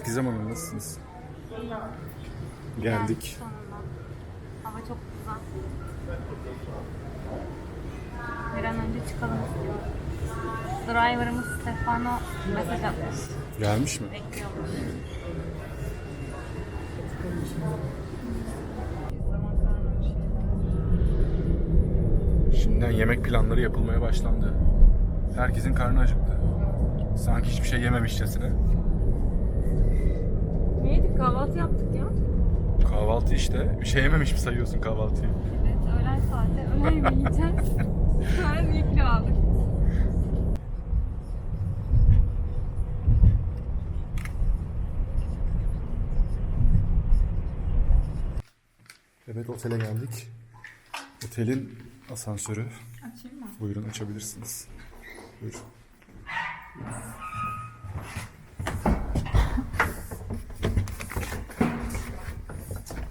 Evet Gizem Hanım nasılsınız? Geldik. Hava çok güzel. Bir an önce çıkalım istiyorum. Driver'ımız Stefano mesaj atmış. Gelmiş mi? Bekliyormuş. Şimdiden yemek planları yapılmaya başlandı. Herkesin karnı acıktı. Sanki hiçbir şey yememişçesine. Ne yedik? Kahvaltı yaptık ya. Kahvaltı işte. Bir şey yememiş mi sayıyorsun kahvaltıyı? Evet, öğlen saati. Öğlen yemeği yiyeceğiz. Sonra bir kilo aldık. Evet otele geldik. Otelin asansörü. Açayım mı? Buyurun açabilirsiniz. Buyurun.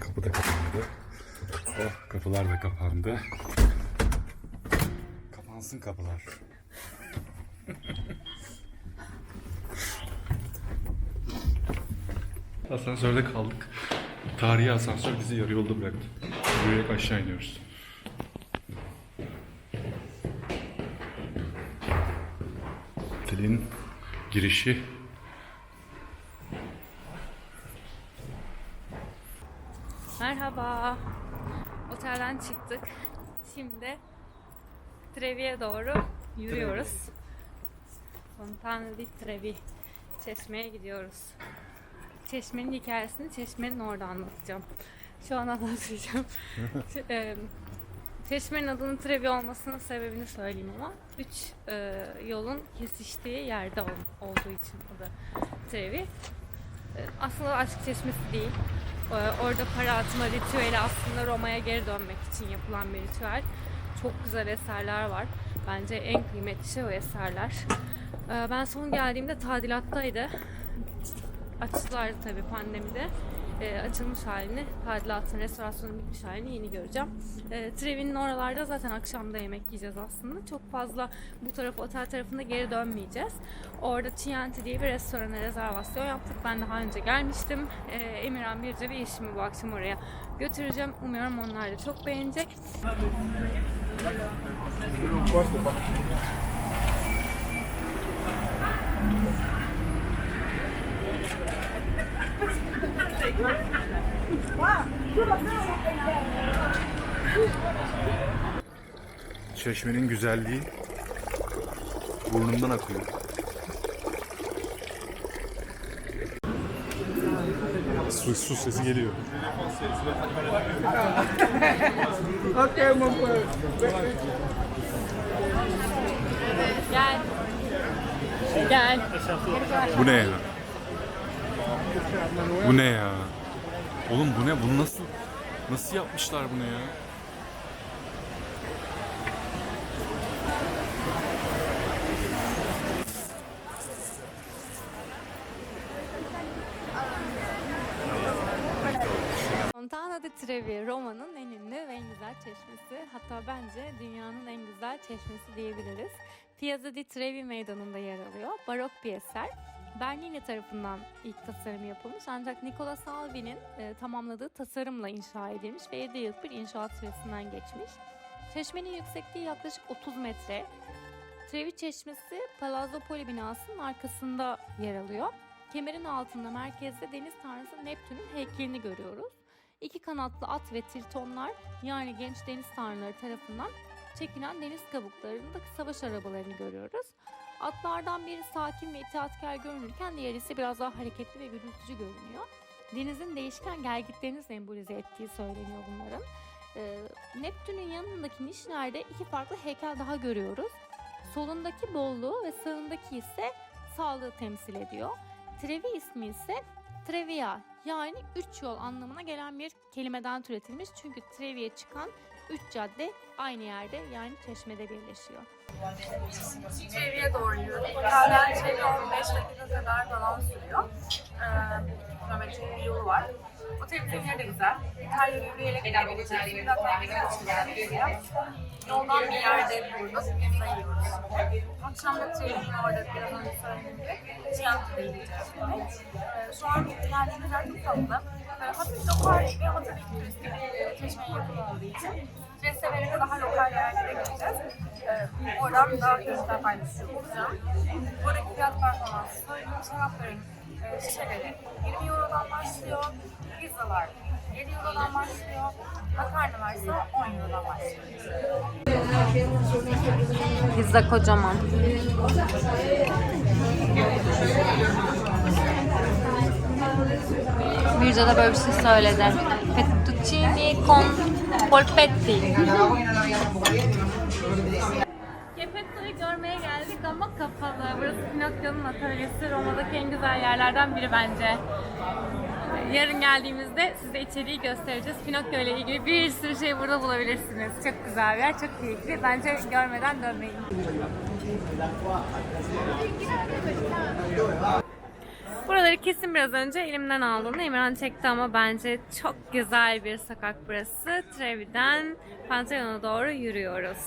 Kapı da kapandı. Oh, kapılar da kapandı. Kapansın kapılar. Asansörde kaldık. Tarihi asansör bizi yarı yolda bıraktı. Yürüyerek aşağı iniyoruz. Otelin girişi. Şimdi Trevi'ye doğru yürüyoruz. Fontana di Trevi. Çeşmeye gidiyoruz. Çeşmenin hikayesini çeşmenin orada anlatacağım. Şu an anlatacağım. Çeşmenin adının Trevi olmasının sebebini söyleyeyim ama üç e, yolun kesiştiği yerde ol- olduğu için adı Trevi. E, aslında aşk çeşmesi değil. E, orada para atma ritüeli aslında Roma'ya geri dönmek için yapılan bir ritüel. Çok güzel eserler var. Bence en kıymetli şey o eserler. E, ben son geldiğimde tadilattaydı. Açtılar tabii pandemide. E, açılmış halini, tadilatın, restorasyonun bitmiş halini yeni göreceğim. E, Trevi'nin oralarda zaten akşamda yemek yiyeceğiz aslında. Çok fazla bu taraf otel tarafında geri dönmeyeceğiz. Orada Chianti diye bir restorana rezervasyon yaptık. Ben daha önce gelmiştim. E, Emirhan Birce ve eşimi bu akşam oraya götüreceğim. Umuyorum onlar da çok beğenecek. Çeşmenin güzelliği burnumdan akıyor. Su, su sesi geliyor. Gel. Gel. Bu ne ya? Bu ne ya? Oğlum bu ne? Bunu nasıl nasıl yapmışlar bunu ya? Fontana di Trevi Roma'nın en ünlü ve en güzel çeşmesi. Hatta bence dünyanın en güzel çeşmesi diyebiliriz. Piazza di Trevi meydanında yer alıyor. Barok bir eser. Bernini tarafından ilk tasarımı yapılmış ancak Nicola Salvi'nin e, tamamladığı tasarımla inşa edilmiş ve 7 yıllık bir inşaat süresinden geçmiş. Çeşmenin yüksekliği yaklaşık 30 metre. Trevi Çeşmesi Palazzo Poli binasının arkasında yer alıyor. Kemerin altında merkezde deniz tanrısı Neptün'ün heykelini görüyoruz. İki kanatlı at ve tritonlar yani genç deniz tanrıları tarafından çekilen deniz kabuklarındaki savaş arabalarını görüyoruz. Atlardan biri sakin ve itaatkar görünürken diğeri ise biraz daha hareketli ve gürültücü görünüyor. Denizin değişken gelgitlerini sembolize ettiği söyleniyor bunların. Ee, Neptün'ün yanındaki nişlerde iki farklı heykel daha görüyoruz. Solundaki bolluğu ve sağındaki ise sağlığı temsil ediyor. Trevi ismi ise Trevia yani üç yol anlamına gelen bir kelimeden türetilmiş. Çünkü Trevi'ye çıkan üç cadde aynı yerde yani çeşmede birleşiyor. Çevreye doğru yürüdük. Otelden çevre 15 dakika kadar falan sürüyor. Ee, kilometrelik bir yolu var. Otelimizin yeri de güzel. Her yere yürüyerek gidebileceğiz. Yoldan bir yerde durduk, pizza yiyoruz. Akşam da trenin orada biraz önce söylediğim gibi yiyeceğiz şimdi. Ee, şu an geldiğimiz yer çok. Ee, hafif lokal gibi ki turistik e, çeşmeye yakın olduğu için Trestevere'de daha lokal yerlere gideceğiz. Ee, oradan da görüntüler paylaşıyor olacağım. Buradaki fiyat performansı, şarapların e, şişeleri 20 Euro'dan başlıyor. Pizzalar 7 Euro'dan başlıyor. Makarnalar ise 10 Euro'dan başlıyor. Pizza kocaman. Birce de böyle bir şey söyledi. Fettuccine con polpetti. Geppetto'yu görmeye geldik ama kapalı. Burası Pinokyo'nun atölyesi. Roma'daki en güzel yerlerden biri bence. Yarın geldiğimizde size içeriği göstereceğiz. Pinokyo ile ilgili bir sürü şey burada bulabilirsiniz. Çok güzel bir yer, çok keyifli. Bence görmeden dönmeyin. Buraları kesin biraz önce elimden aldığında Emirhan çekti ama bence çok güzel bir sokak burası. Trevi'den Pantheon'a doğru yürüyoruz.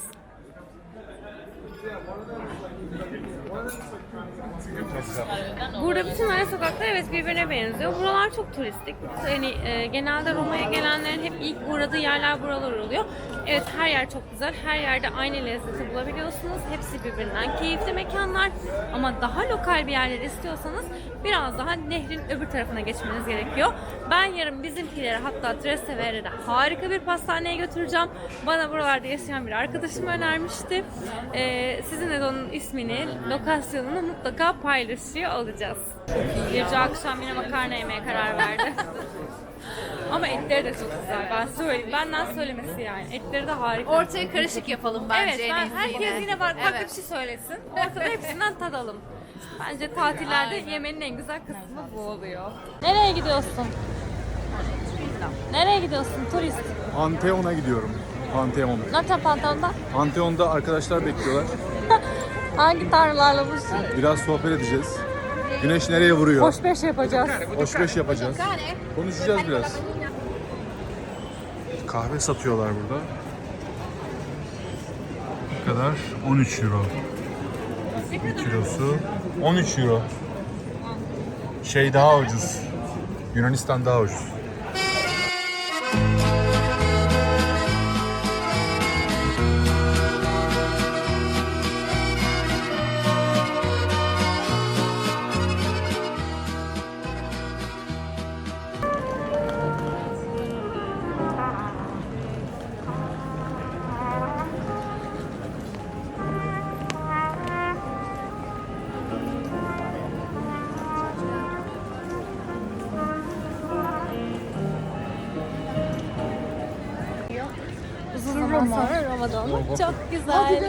Burada bütün ara sokaklar evet birbirine benziyor. Buralar çok turistik. Yani e, genelde Roma'ya gelenlerin hep ilk uğradığı yerler buralar oluyor. Evet her yer çok güzel. Her yerde aynı lezzeti bulabiliyorsunuz. Hepsi birbirinden keyifli mekanlar. Ama daha lokal bir yerler istiyorsanız biraz daha nehrin öbür tarafına geçmeniz gerekiyor. Ben yarın bizimkileri hatta Trestevere'de harika bir pastaneye götüreceğim. Bana buralarda yaşayan bir arkadaşım önermişti. E, sizinle de onun ismini, lokasyonunu mutlaka paylaşıyor olacağız. Birce akşam yine makarna yemeye karar verdi. Ama etleri de çok güzel. Ben söyleyeyim. Benden söylemesi yani. Etleri de harika. Ortaya karışık yapalım bence evet, en ben, herkes yine, var, farklı Evet. bir şey söylesin. Ortada hepsinden tadalım. Bence tatillerde Aynen. yemenin en güzel kısmı bu oluyor. Nereye gidiyorsun? Nereye gidiyorsun turist? Pantheon'a gidiyorum. Pantheon. Ne yapacaksın Pantheon'da? Pantheon'da arkadaşlar bekliyorlar. Hangi tanrılarla buluşsun? Biraz sohbet edeceğiz. Güneş nereye vuruyor? Hoş beş yapacağız. Hoş beş yapacağız. Konuşacağız biraz. Kahve satıyorlar burada. Ne kadar? 13 euro. Bir kilosu 13 euro. Şey daha ucuz. Yunanistan daha ucuz. Uzun zaman sonra Roma'da olmak çok güzel.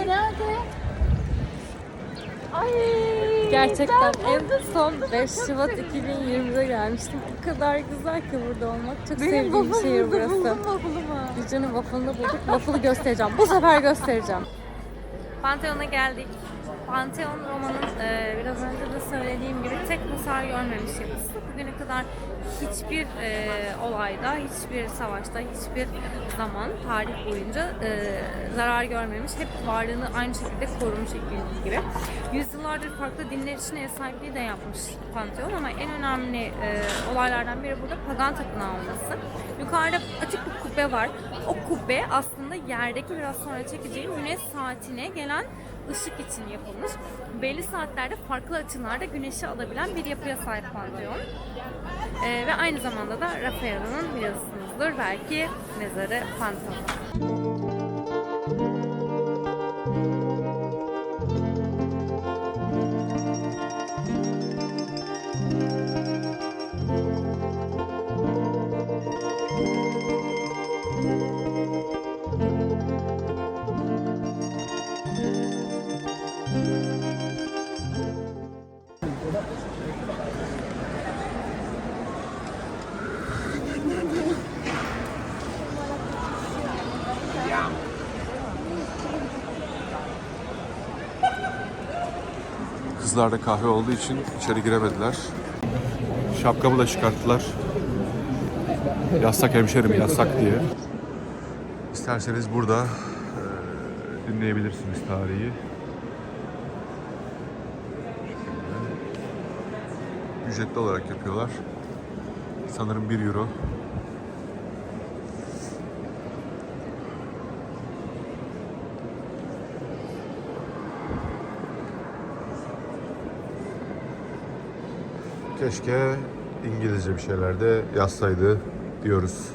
Ay. Gerçekten en son 5 Şubat 2020'de gelmiştim. O kadar güzel ki burada olmak. Çok sevdiğim bir şehir burası. Gecenin waffle'ını bulduk. Waffle'ı göstereceğim. Bu sefer göstereceğim. Pantheon'a geldik. Pantheon Roma'nın e, biraz önce de söylediğim gibi tek hasar görmemiş yapısı. Bugüne kadar hiçbir e, olayda, hiçbir savaşta, hiçbir zaman tarih boyunca e, zarar görmemiş. Hep varlığını aynı şekilde korumuş gibi. Yüzyıllardır farklı dinler için ev sahipliği de yapmış Pantheon ama en önemli e, olaylardan biri burada pagan tapınağı olması. Yukarıda açık bir kubbe var. O kubbe aslında yerdeki biraz sonra çekeceğim güneş saatine gelen ışık için yapılmış. Belli saatlerde farklı açılarda güneşi alabilen bir yapıya sahip Pantheon. Ee, ve aynı zamanda da Rafael'in biliyorsunuzdur belki mezarı Pantheon. Kızlarda kahve olduğu için içeri giremediler. Şapkamı da çıkarttılar. Yasak hemşerim yasak diye. İsterseniz burada e, dinleyebilirsiniz tarihi. Ücretli olarak yapıyorlar. Sanırım 1 euro. Keşke İngilizce bir şeyler de yazsaydı diyoruz.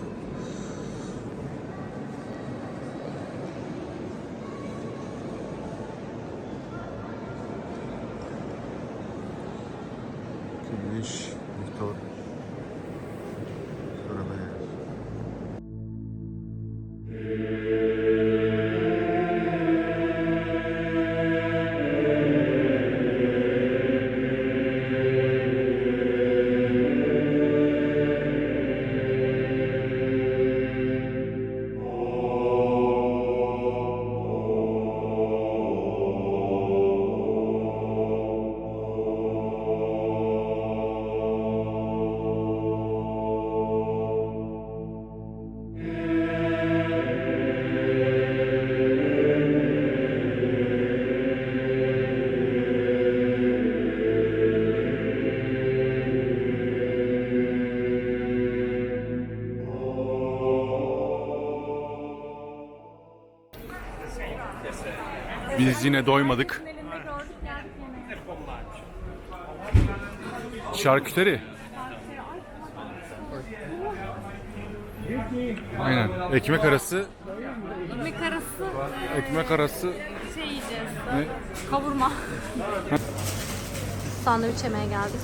hoje. Biz yine doymadık. Şarküteri. Aynen. Ekmek arası, Ekmek arası ekmek arası şey yiyeceğiz. ne? Kavurma. Sandviç yemeye geldik.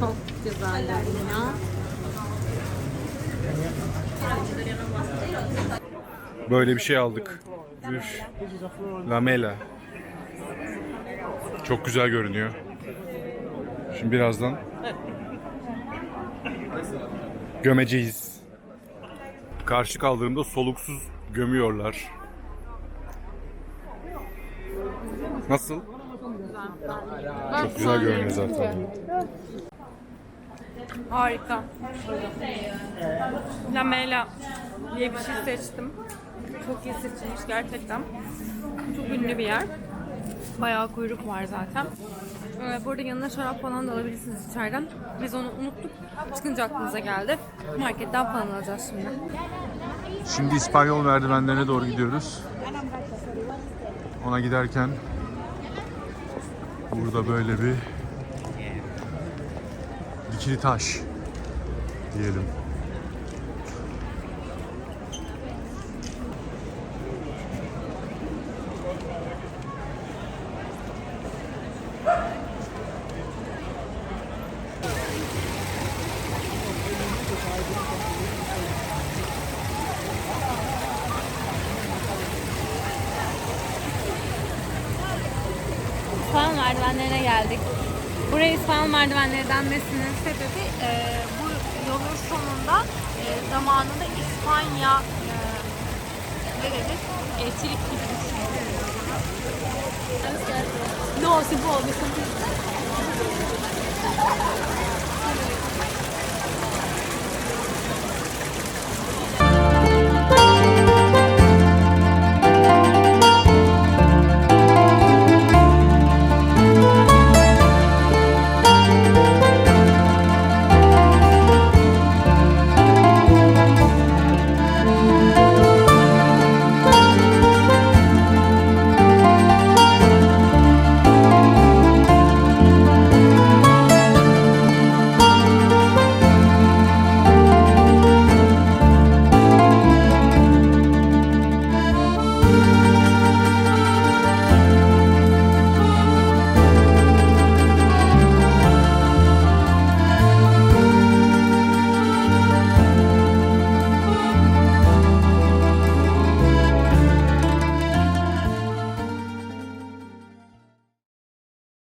Çok güzeller ya. Böyle bir şey aldık. Üf. Lamela. Çok güzel görünüyor. Şimdi birazdan gömeceğiz. Karşı kaldırımda soluksuz gömüyorlar. Nasıl? Çok güzel görünüyor zaten. Harika. Lamela diye bir şey seçtim. Çok iyi seçilmiş gerçekten. Çok ünlü bir yer. Bayağı kuyruk var zaten. Ee, burada yanına şarap falan da alabilirsiniz içeriden. Biz onu unuttuk. Çıkınca aklımıza geldi. Marketten falan alacağız şimdi. Şimdi İspanyol merdivenlerine doğru gidiyoruz. Ona giderken burada böyle bir dikili taş diyelim. İspanyol merdivenlerine geldik. Buraya İspanyol merdivenleri denmesinin sebebi e, bu yolun sonunda e, zamanında İspanya e, ne denir? Elçilik gibi düşünüyoruz. No, si può, mi